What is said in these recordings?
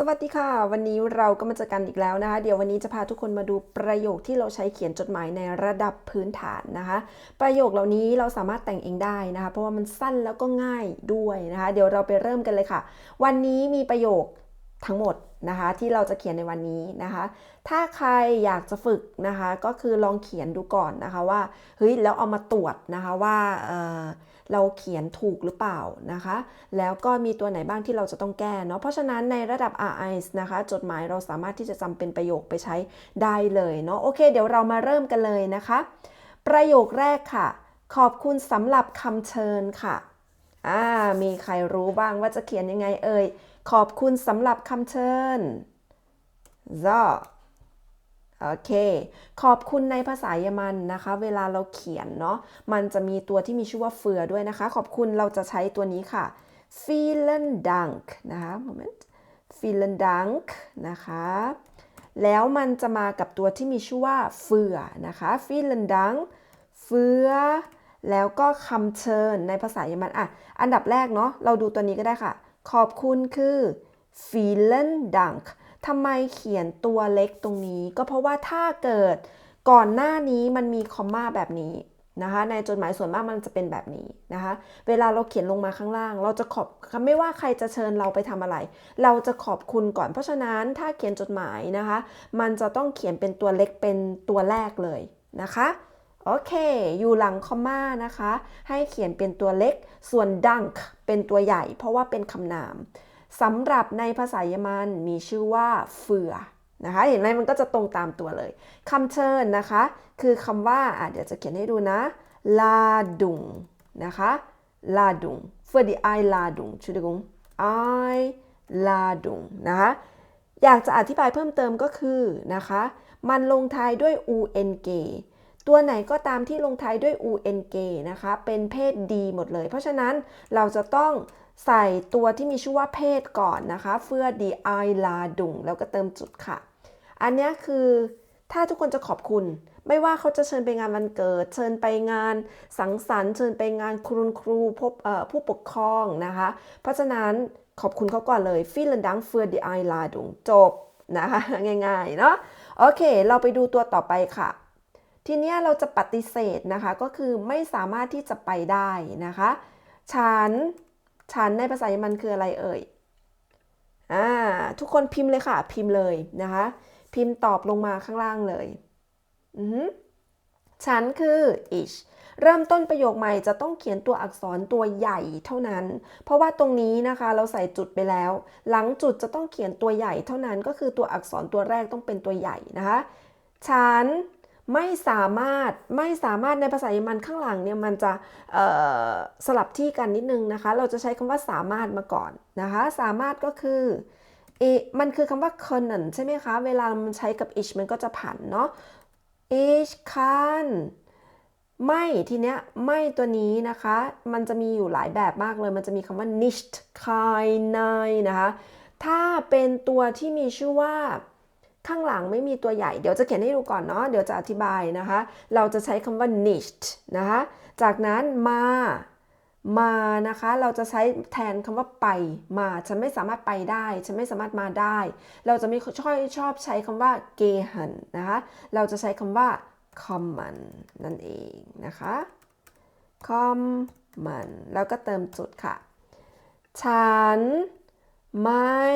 สวัสดีค่ะ วันนี้เราก็มาเจอกันอีกแล้วนะคะ เดี๋ยววันนี้จะพาทุกคนมาดูประโยคที่เราใช้เขียนจดหมายในระดับพื้นฐานนะคะ ประโยคเหล่านี้เราสามารถแต่งเองได้นะคะ เพราะว่ามันสั้นแล้วก็ง่ายด้วยนะคะ เดี๋ยวเราไปเริ่มกันเลยค่ะ วันนี้มีประโยคทั้งหมด นะคะที่เราจะเขียนในวันนี้นะคะ ถ้าใครอยากจะฝึกนะคะก็คือลองเขียนดูก่อนนะคะว่าเฮ้ยแล้วเอามาตรวจนะคะว่าเเราเขียนถูกหรือเปล่านะคะ แล้วก็มีตัวไหนบ้างที่เราจะต้องแก้เนาะเพราะฉะนั้นในระดับ RI นะคะ จดหมายเราสามารถที่จะจำเป็นประโยคไปใช้ได้เลยเนาะโอเค เดี๋ยวเรามาเริ่มกันเลยนะคะ ประโยคแรกค่ะ ขอบคุณสำหรับคำเชิญค่ะอ่ามีใครรู้บ้างว่าจะเขียนยังไงเอ่ย ขอบคุณสำหรับคำเชิญ so โอเค ขอบคุณในภาษาเยอรมันนะคะ เวลาเราเขียนเนาะ มันจะมีตัวที่มีชื่อว่าเฟือด้วยนะคะ ขอบคุณเราจะใช้ตัวนี้ค่ะ vielen Dank นะคะ moment vielen Dank นะคะ แล้วมันจะมากับตัวที่มีชื่อว่าเฟือนะคะ vielen Dank เฟือ แล้วก็คำเชิญในภาษาเยอรมัน อะ อันดับแรกเนาะ เราดูตัวนี้ก็ได้ค่ะ ขอบคุณคือ vielen Dank ทำไมเขียนตัวเล็กตรงนี้ ก็เพราะว่าถ้าเกิดก่อนหน้านี้มันมีคอมมาแบบนี้นะคะในจดหมายส่วนมากมันจะเป็นแบบนี้นะคะเวลาเราเขียนลงมาข้างล่าง เราจะขอบไม่ว่าใครจะเชิญเราไปทำอะไร เราจะขอบคุณก่อน เพราะฉะนั้นถ้าเขียนจดหมายนะคะ มันจะต้องเขียนเป็นตัวเล็กเป็นตัวแรกเลยนะคะ โอเค อยู่หลังคอมมานะคะ ให้เขียนเป็นตัวเล็ก ส่วน dunk เป็นตัวใหญ่ เพราะว่าเป็นคำนามสำหรับในภาษาเยอรมันมีชื่อว่าเฟือนะคะ เห็นไหมมันก็จะตรงตามตัวเลยคำเชิญนะคะ คือคำว่าเดี๋ยวจะเขียนให้ดูนะลาดุงนะคะลาดุง für die Einladung Entschuldigung Einladung นะคะอยากจะอธิบายเพิ่มเติมก็คือนะคะ มันลงท้ายด้วย ung ตัวไหนก็ตามที่ลงท้ายด้วย ung นะคะ เป็นเพศดีหมดเลย เพราะฉะนั้นเราจะต้องใส่ตัวที่มีชื่อว่าเพศก่อนนะคะ เพื่อ die Einladung แล้วก็เติมจุดค่ะ อันนี้คือถ้าทุกคนจะขอบคุณ ไม่ว่าเขาจะเชิญไปงานวันเกิด เชิญไปงานสังสรรค์ เชิญไปงานครูครูพบผู้ปกครองนะคะ เพราะฉะนั้นขอบคุณเขาก่อนเลย vielen Dank für die Einladung จบนะคะง่ายๆเนาะโอเค เราไปดูตัวต่อไปค่ะ ทีนี้เราจะปฏิเสธนะคะก็คือไม่สามารถที่จะไปได้นะคะ ฉัน ฉันในภาษาเยอรมันคืออะไรเอ่ยอ่าทุกคนพิมพ์เลยค่ะ พิมพ์เลยนะคะ พิมพ์ตอบลงมาข้างล่างเลยอือฉันคือ ich เริ่มต้นประโยคใหม่จะต้องเขียนตัวอักษรตัวใหญ่เท่านั้น เพราะว่าตรงนี้นะคะเราใส่จุดไปแล้ว หลังจุดจะต้องเขียนตัวใหญ่เท่านั้นก็คือตัวอักษรตัวแรกต้องเป็นตัวใหญ่นะคะ ฉัน ไม่สามารถไม่สามารถในภาษาเยอรมันข้างหลังเนี่ยมันจะสลับที่กันนิดนึงนะคะ เราจะใช้คำว่าสามารถมาก่อนนะคะ สามารถก็คือเอมันคือคำว่า können ใช่ไหมคะ เวลามันใช้กับ ich มันก็จะผันเนาะ ich kann ไม่ทีเนี้ยไม่ตัวนี้นะคะ มันจะมีอยู่หลายแบบมากเลย มันจะมีคำว่า nicht keine นะคะ ถ้าเป็นตัวที่มีชื่อว่า ข้างหลังไม่มีตัวใหญ่ เดี๋ยวจะเขียนให้ดูก่อนเนาะ เดี๋ยวจะอธิบายนะคะ เราจะใช้คำว่า nicht นะคะ จากนั้นมา มานะคะ เราจะใช้แทนคำว่าไป มา ฉันไม่สามารถไปได้ ฉันไม่สามารถมาได้ เราจะไม่ชอบชอบใช้คำว่า gehen นะคะ เราจะใช้คำว่า common นั่นเองนะคะ common แล้วก็เติมจุดค่ะ ฉันไม่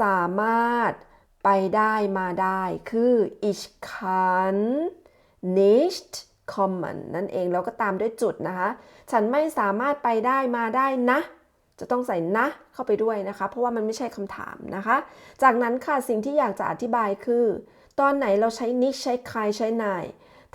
สามารถ ไปได้มาได้คือ ich kann nicht kommen นั่นเองแล้วก็ตามด้วยจุดนะคะ ฉันไม่สามารถไปได้มาได้นะ จะต้องใส่นะเข้าไปด้วยนะคะ เพราะว่ามันไม่ใช่คำถามนะคะ จากนั้นค่ะสิ่งที่อยากจะอธิบายคือ ตอนไหนเราใช้ nicht ใช้ใครใช้นาย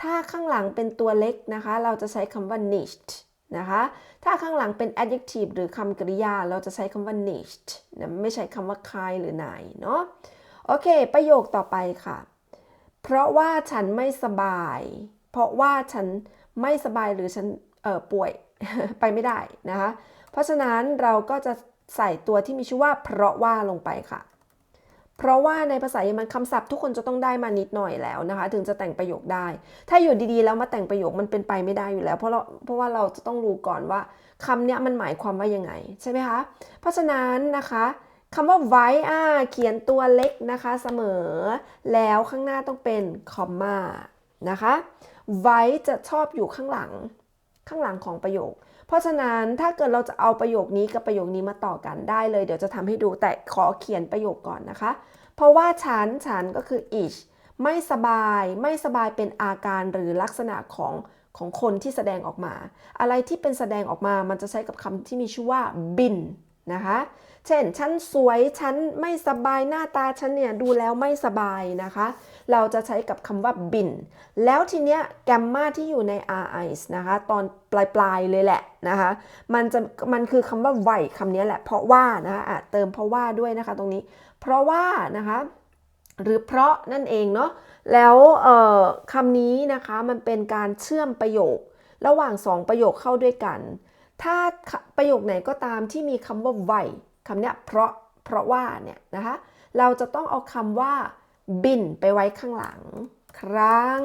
ถ้าข้างหลังเป็นตัวเล็กนะคะ เราจะใช้คำว่า nicht นะคะ ถ้าข้างหลังเป็น adjective หรือคำกริยา เราจะใช้คำว่า nicht นะไม่ใช่คำว่าใครหรือนายเนาะ โอเค ประโยคต่อไปค่ะ เพราะว่าฉันไม่สบาย เพราะว่าฉันไม่สบายหรือฉันเออป่วยไปไม่ได้นะคะ เพราะฉะนั้นเราก็จะใส่ตัวที่มีชื่อว่า เพราะว่าลงไปค่ะ เพราะว่าในภาษาเยอรมันคำศัพท์ทุกคนจะต้องได้มานิดหน่อยแล้วนะคะ ถึงจะแต่งประโยคได้ ถ้าอยู่ดีๆแล้วมาแต่งประโยคมันเป็นไปไม่ได้อยู่แล้ว เพราะเราเพราะว่าเราจะต้องรู้ก่อนว่าคำเนี้ยมันหมายความว่ายังไงใช่ไหมคะ เพราะฉะนั้นนะคะ คำว่าไว้อ่าเขียนตัวเล็กนะคะเสมอ แล้วข้างหน้าต้องเป็นคอมมานะคะไว้จะชอบอยู่ข้างหลังข้างหลังของประโยค เพราะฉะนั้นถ้าเกิดเราจะเอาประโยคนี้กับประโยคนี้มาต่อกันได้เลย เดี๋ยวจะทำให้ดูแต่ขอเขียนประโยคก่อนนะคะ เพราะว่าฉันฉันก็คือ is ไม่สบายไม่สบายเป็นอาการหรือลักษณะของของคนที่แสดงออกมา อะไรที่เป็นแสดงออกมามันจะใช้กับคำที่มีชื่อว่า bin นะคะ เช่น ฉันสวยฉันไม่สบายหน้าตาฉันเนี่ยดูแล้วไม่สบายนะคะ เราจะใช้กับคำว่า bin แล้วทีเนี้ยแกมมาที่อยู่ใน ris นะคะ ตอนปลายๆเลยแหละนะคะ มันจะมันคือคำว่าไหวคำนี้แหละ เพราะว่านะคะะเติมเพราะว่าด้วยนะคะตรงนี้ เพราะว่านะคะหรือเพราะนั่นเองเนาะแล้วคำนี้นะคะมันเป็นการเชื่อมประโยค ระหว่างสองประโยคเข้าด้วยกัน ถ้าประโยคไหนก็ตามที่มีคำว่าไหว คำเนี้ยเพราะเพราะว่าเนี่ยนะคะเราจะต้องเอาคำว่าบินไปไว้ข้างหลัง ครั้ง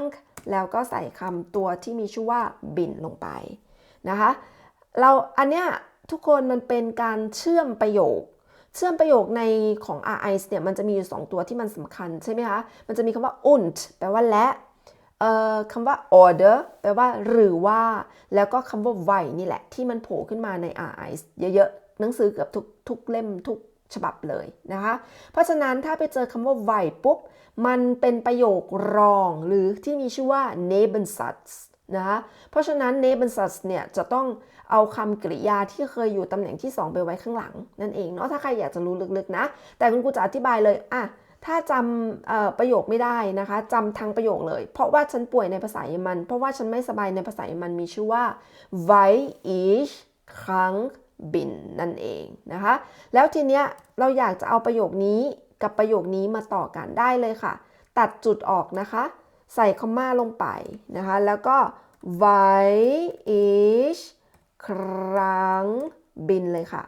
แล้วก็ใส่คำตัวที่มีชื่อว่าบินลงไปนะคะเราอันเนี้ยทุกคนมันเป็นการเชื่อมประโยค เชื่อมประโยคในของ RIS เนี่ยมันจะมีอยู่ 2 ตัวที่มันสำคัญใช่ไหมคะ มันจะมีคำว่า und แปลว่าและคำว่า order แปลว่าหรือว่า แล้วก็คำว่า why นี่แหละที่มันโผล่ขึ้นมาใน RIS เยอะๆ หนังสือเกือบทุกทุกเล่มทุกฉบับเลยนะคะ เพราะฉะนั้นถ้าไปเจอคำว่า why ปุ๊บ มันเป็นประโยครองหรือที่มีชื่อว่า Nebensatz นะคะเพราะฉะนั้น Nebensatz เนี่ยจะต้องเอาคำกริยาที่เคยอยู่ตำแหน่งที่ 2 ไปไว้ข้างหลัง นั่นเองเนาะถ้าใครอยากจะรู้ลึกๆนะ แต่คุณครูจะอธิบายเลยอะถ้าจำประโยคไม่ได้นะคะจำทางประโยคเลย เพราะว่าฉันป่วยในภาษาเยอรมัน เพราะว่าฉันไม่สบายในภาษาเยอรมันมีชื่อว่า weil ich krank bin นั่นเองนะคะ แล้วทีเนี้ยเราอยากจะเอาประโยคนี้กับประโยคนี้มาต่อกันได้เลยค่ะ ตัดจุดออกนะคะ ใส่คอมมาลงไปนะคะ แล้วก็ weil ich ครั้งบินเลยค่ะ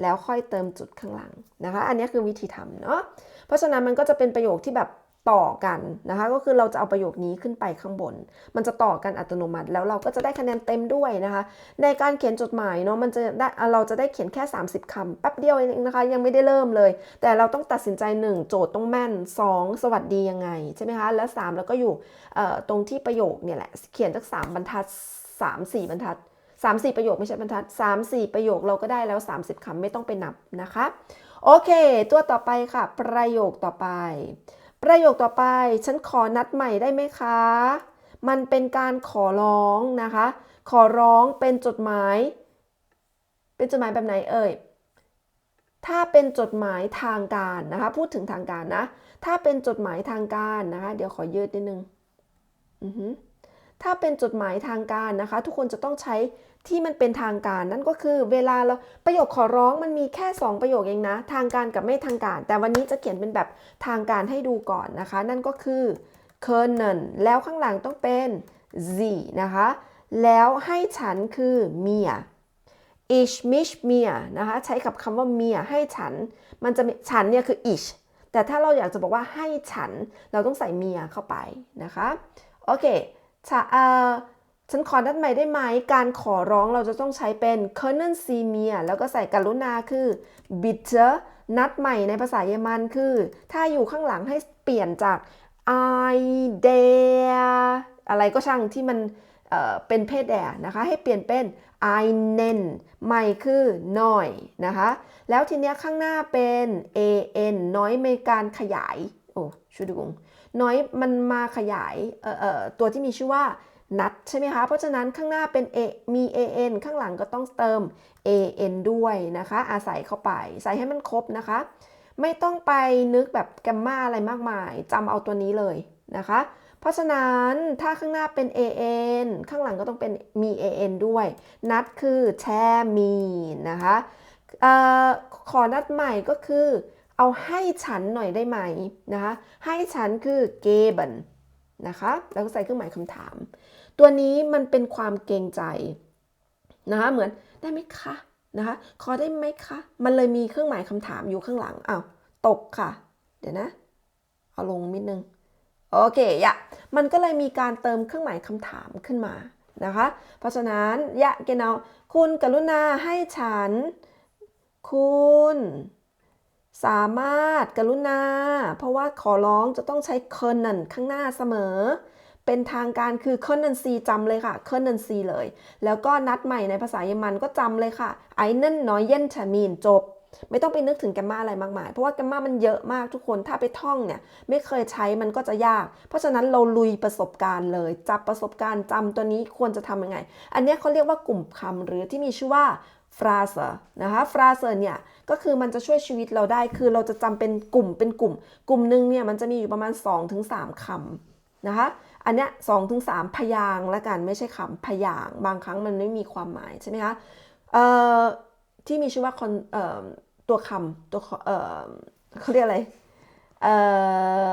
แล้วค่อยเติมจุดข้างหลังนะคะ อันนี้คือวิธีทำเนาะ เพราะฉะนั้นมันก็จะเป็นประโยคที่แบบ ต่อกันนะคะก็คือเราจะเอาประโยคนี้ขึ้นไปข้างบน มันจะต่อกันอัตโนมัติ แล้วเราก็จะได้คะแนนเต็มด้วยนะคะ ในการเขียนจดหมายเนาะมันจะได้เราจะได้เขียนแค่ 30คำแป๊บเดียวเองนะคะ ยังไม่ได้เริ่มเลย แต่เราต้องตัดสินใจ 1 โจทย์ต้องแม่น 2 สวัสดียังไงใช่ไหมคะแล้ว3แล้วก็อยู่ตรงที่ประโยคเนี่ยแหละเขียนสัก3บรรทัด 3 4 บรรทัด3 4 ประโยคไม่ใช่บรรทัด 3 4 ประโยคเราก็ได้แล้ว 30คำไม่ต้องไปนับนะคะ โอเค ตัวต่อไปค่ะ ประโยคต่อไป ประโยคต่อไป ฉันขอนัดใหม่ได้ไหมคะ มันเป็นการขอร้องนะคะ ขอร้องเป็นจดหมาย เป็นจดหมายแบบไหนเอ่ย ถ้าเป็นจดหมายทางการนะคะ พูดถึงทางการนะ ถ้าเป็นจดหมายทางการนะคะ เดี๋ยวขอยืดนิดนึง อือฮึ ถ้าเป็นจดหมายทางการนะคะ ทุกคนจะต้องใช้ที่มันเป็นทางการนั่นก็คือเวลาเราประโยคขอร้องมันมีแค่ 2 ประโยคเองนะ ทางการกับไม่ทางการ แต่วันนี้จะเขียนเป็นแบบทางการให้ดูก่อนนะคะ นั่นก็คือ können แล้วข้างหลังต้องเป็น sie นะคะ แล้วให้ฉันคือ mir ich mich mir นะคะใช้กับคำว่า mir ให้ฉัน มันจะฉันเนี่ยคือ ich แต่ถ้าเราอยากจะบอกว่าให้ฉันเราต้องใส่ mir เข้าไปนะคะโอเค ฉันขอนัดใหม่ได้ไหม การขอร้องเราจะต้องใช้เป็น können Sie mir แล้วก็ใส่กรุณาคือ bitte นัดใหม่ในภาษาเยอรมันคือ ถ้าอยู่ข้างหลังให้เปลี่ยนจาก I dare อะไรก็ช่างที่มันเเป็นเพศแดนะคะ ให้เปลี่ยนเป็น I nen ใหม่คือหน้อยนะคะ แล้วทีเนี้ยข้างหน้าเป็น an น้อยในการขยาย โอ้ชูดุง น้อยมันมาขยายตัวที่มีชื่อว่านัดใช่ไหมคะ เพราะฉะนั้นข้างหน้าเป็น a มี an ข้างหลังก็ต้องเติม an ด้วยนะคะ อาศัยเข้าไป ใส่ให้มันครบนะคะ ไม่ต้องไปนึกแบบแกมมาอะไรมากมายจำเอาตัวนี้เลยนะคะ เพราะฉะนั้นถ้าข้างหน้าเป็น an ข้างหลังก็ต้องเป็นมี an ด้วย นัดคือแชมีนะคะอขอนัดใหม่ก็คือ เอาให้ฉันหน่อยได้ไหมนะคะให้ฉันคือ geben นะคะแล้วก็ใส่เครื่องหมายคำถาม ตัวนี้มันเป็นความเกรงใจนะคะเหมือนได้ไหมคะนะคะขอได้ไหมคะมันเลยมีเครื่องหมายคำถามอยู่ข้างหลังอ้าวตกค่ะ เดี๋ยวนะ เอาลงนิดนึงโอเคยะมันก็เลยมีการเติมเครื่องหมายคำถามขึ้นมานะคะ เพราะฉะนั้นยะเกนเอาคุณกรุณาให้ฉัน คุณ สามารถกรุณา เพราะว่าขอร้องจะต้องใช้ können ข้างหน้าเสมอ เป็นทางการคือ können Sie จำเลยค่ะ können Sie เลย แล้วก็นัดใหม่ในภาษาเยอรมันก็จำเลยค่ะ einen neuen Termin จบ ไม่ต้องไปนึกถึงแกมมาอะไรมากมาย เพราะว่าแกมมามันเยอะมากทุกคน ถ้าไปท่องเนี่ย ไม่เคยใช้มันก็จะยาก เพราะฉะนั้นเราลุยประสบการณ์เลย จับประสบการณ์จำตัวนี้ควรจะทำยังไง อันนี้เขาเรียกว่ากลุ่มคำหรือที่มีชื่อว่า phrase นะคะ phrase เนี่ยก็คือมันจะช่วยชีวิตเราได้คือเราจะจำเป็นกลุ่มเป็นกลุ่ม กลุ่มหนึ่งเนี่ยมันจะมีอยู่ประมาณ 2-3คำนะคะอันเนี้ยสองถึงสามพยางละกันไม่ใช่คำพยางบางครั้งมันไม่มีความหมายใช่ไหมคะเอ่อที่มีชื่อว่า con- เอ่อตัวคำตัวเอ่อเขาเรียกอะไรเอ่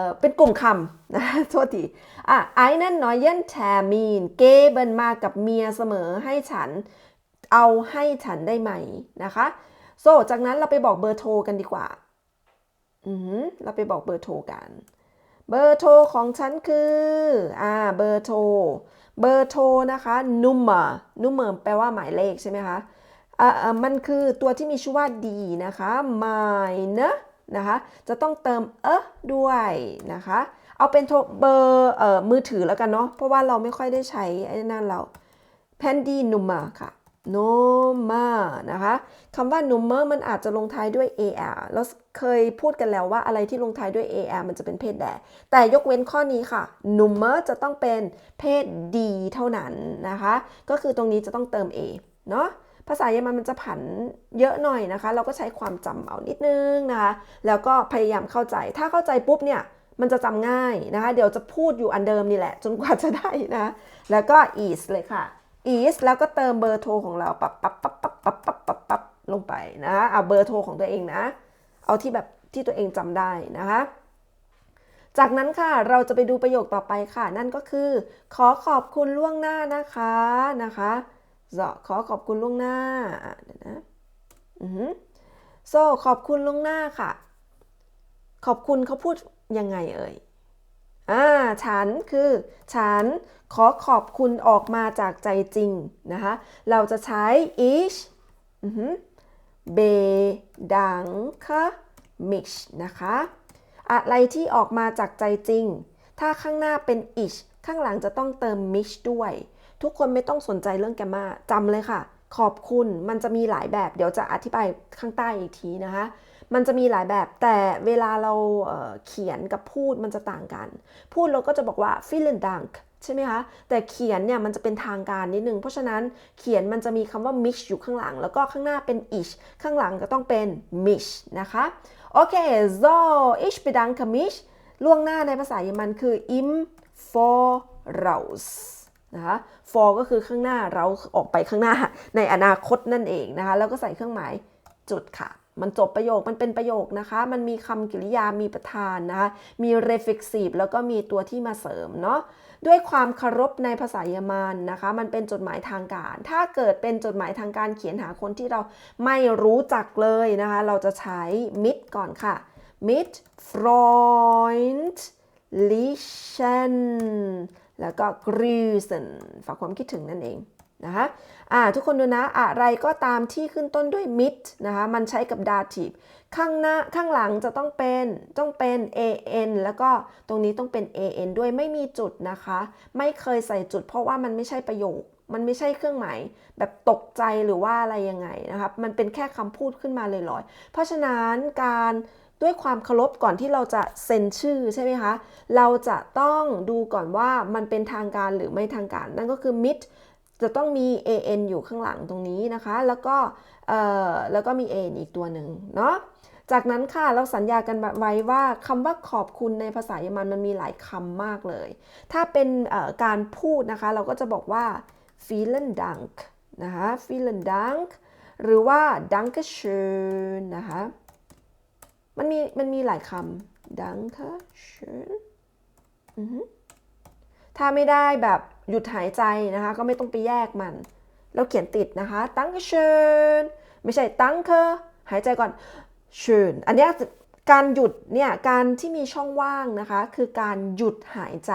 อเป็นกลุ่มคำนะโทษทีอะ einen neuen Termin geben มากับเมียเสมอให้ฉัน เอาให้ฉันได้ไหมนะคะโซจากนั้นเราไปบอกเบอร์โทรกันดีกว่า อือเราไปบอกเบอร์โทรกัน เบอร์โทรของฉันคือ อ่า เบอร์โทร เบอร์โทรนะคะ number number แปลว่าหมายเลขใช่ไหมคะอ่ามันคือตัวที่มีชื่อว่า d นะคะ mine นะคะ จะต้องเติมเอะด้วยนะคะ เอาเป็นโทรเบอร์เอ่อมือถือแล้วกันเนาะ เพราะว่าเราไม่ค่อยได้ใช้ไอ้นั่นเราแพนดีนูมาค่ะ n u m e r นะคะคำว่า number มันอาจจะลงท้ายด้วย ar เราเคยพูดกันแล้วว่าอะไรที่ลงท้ายด้วย ar มันจะเป็นเพศแดแต่ยกเว้นข้อนี้ค่ะ number จะต้องเป็นเพศ d เท่านั้นนะคะ ก็คือตรงนี้จะต้องเติม a เนาะภาษาเยอรมันมันจะผันเยอะหน่อยนะคะ เราก็ใช้ความจำเอานิดนึงนะคะ แล้วก็พยายามเข้าใจ ถ้าเข้าใจปุ๊บเนี่ยมันจะจำง่ายนะคะ เดี๋ยวจะพูดอยู่อันเดิมนี่แหละ จนกว่าจะได้นะ แล้วก็ is เลยค่ะ is แล้วก็เติมเบอร์โทรของเราปับปับปับปับปับปับปับปับลงไปนะคะเอาเบอร์โทรของตัวเองนะ เอาที่แบบที่ตัวเองจำได้นะคะ จากนั้นค่ะเราจะไปดูประโยคต่อไปค่ะ นั่นก็คือ ขอขอบคุณล่วงหน้านะคะนะคะจะขอขอบคุณล่วงหน้าเดี๋ยวนะอือหือ so ขอบคุณล่วงหน้าค่ะ ขอบคุณเขาพูดยังไงเอ่ย อ่าฉันคือ ฉันขอขอบคุณออกมาจากใจจริงนะคะเราจะใช้ ich อือหือ bedanke mich นะคะ อะไรที่ออกมาจากใจจริง ถ้าข้างหน้าเป็น ich ข้างหลังจะต้องเติม mich ด้วย ทุกคนไม่ต้องสนใจเรื่องแกมมาจำเลยค่ะ ขอบคุณมันจะมีหลายแบบเดี๋ยวจะอธิบายข้างใต้อีกทีนะคะ มันจะมีหลายแบบแต่เวลาเราเเขียนกับพูดมันจะต่างกัน พูดเราก็จะบอกว่า vielen dank ใช่ไหมคะ แต่เขียนเนี่ยมันจะเป็นทางการนิดนึง เพราะฉะนั้นเขียนมันจะมีคำว่า mich อยู่ข้างหลัง แล้วก็ข้างหน้าเป็น ich ข้างหลังก็ต้องเป็น mich นะคะ โอเค so ich bedanke mich ล่วงหน้าในภาษาเยอรมันคือ im voraus นะคะ for ก็คือข้างหน้าเราออกไปข้างหน้าในอนาคตนั่นเองนะคะ แล้วก็ใส่เครื่องหมายจุดค่ะ มันจบประโยค มันเป็นประโยคนะคะ มันมีคำกริยา มีประธานนะคะ มี reflexive แล้วก็มีตัวที่มาเสริมเนาะ ด้วยความเคารพในภาษาเยอรมันนะคะ มันเป็นจดหมายทางการ ถ้าเกิดเป็นจดหมายทางการเขียนหาคนที่เราไม่รู้จักเลยนะคะ เราจะใช้ mit ก่อนค่ะ mit Freund lichen แล้วก็ grüßen ฝากความคิดถึงนั่นเองนะคะอ่าทุกคนดูนะอะไรก็ตามที่ขึ้นต้นด้วย mit นะคะมันใช้กับ dative ข้างหน้าข้างหลังจะต้องเป็นต้องเป็น an แล้วก็ตรงนี้ต้องเป็น an ด้วยไม่มีจุดนะคะ ไม่เคยใส่จุด เพราะว่ามันไม่ใช่ประโยค มันไม่ใช่เครื่องหมายแบบตกใจหรือว่าอะไรยังไงนะคะมันเป็นแค่คำพูดขึ้นมาลอยๆเพราะฉะนั้นการ ด้วยความเคารพก่อนที่เราจะเซ็นชื่อใช่ไหมคะ เราจะต้องดูก่อนว่ามันเป็นทางการหรือไม่ทางการ นั่นก็คือ mit จะต้องมี an อยู่ข้างหลังตรงนี้นะคะ แล้วก็เอ่อแล้วก็มี an อีกตัวหนึ่งเนาะจากนั้นค่ะเราสัญญากันไว้ว่าคำว่าขอบคุณในภาษาเยอรมันมันมีหลายคำมากเลย ถ้าเป็นการพูดนะคะ เราก็จะบอกว่า vielen Dank นะคะ vielen Dank หรือว่า danke schön นะคะ มันมีมันมีหลายคำ danke schön ถ้าไม่ได้แบบหยุดหายใจนะคะ ก็ไม่ต้องไปแยกมัน เราเขียนติดนะคะ danke schön ไม่ใช่ danke หายใจก่อน schön อันนี้ การหยุดเนี่ยการที่มีช่องว่างนะคะ คือการหยุดหายใจ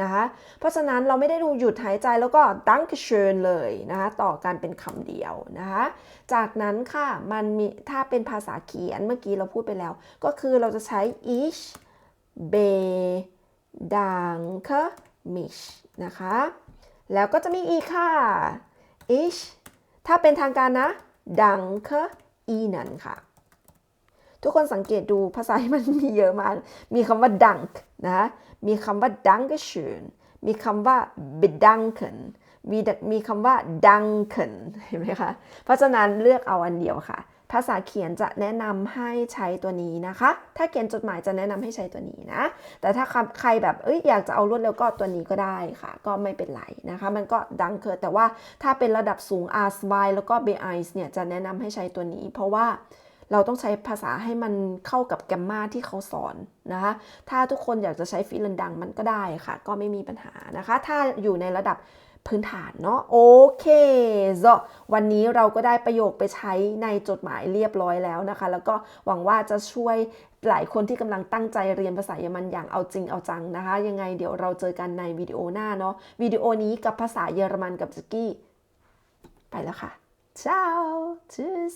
นะคะ เพราะฉะนั้นเราไม่ได้ดูหยุดหายใจแล้วก็ Dankeschön เลยนะคะต่อการเป็นคำเดียวนะคะ จากนั้นค่ะมันมีถ้าเป็นภาษาเขียนเมื่อกี้เราพูดไปแล้ว ก็คือเราจะใช้ ich bedanke mich นะคะ แล้วก็จะมีอีกค่ะ ich ถ้าเป็นทางการนะ danke ihnen ค่ะ ทุกคนสังเกตดูภาษาที่มันมีเยอะมาก มีคำว่า dank นะ มีคำว่า dankeschön มีคำว่า bedanken มีมีคำว่า danken เห็นไหมคะ เพราะฉะนั้นเลือกเอาอันเดียวค่ะ ภาษาเขียนจะแนะนำให้ใช้ตัวนี้นะคะ ถ้าเขียนจดหมายจะแนะนำให้ใช้ตัวนี้นะ แต่ถ้าใครแบบเอ้ยอยากจะเอารวดเร็วก็ตัวนี้ก็ได้ค่ะ ก็ไม่เป็นไรนะคะ มันก็ดังเกินแต่ว่าถ้าเป็นระดับสูง R s y แล้วก็ B I เนี่ยจะแนะนำให้ใช้ตัวนี้ เพราะว่า เราต้องใช้ภาษาให้มันเข้ากับแกมมาที่เขาสอนนะคะ ถ้าทุกคนอยากจะใช้ฟิลันดังมันก็ได้ค่ะ ก็ไม่มีปัญหานะคะ ถ้าอยู่ในระดับพื้นฐานเนาะโอเคซวันนี้เราก็ได้ประโยคไปใช้ในจดหมายเรียบร้อยแล้วนะคะ แล้วก็หวังว่าจะช่วยหลายคนที่กำลังตั้งใจเรียนภาษาเยอรมันอย่างเอาจริงเอาจังนะคะ ยังไงเดี๋ยวเราเจอกันในวิดีโอหน้าเนาะวิดีโอนี้กับภาษาเยอรมันกับสกี้ ไปแล้วค่ะ ciao tschüss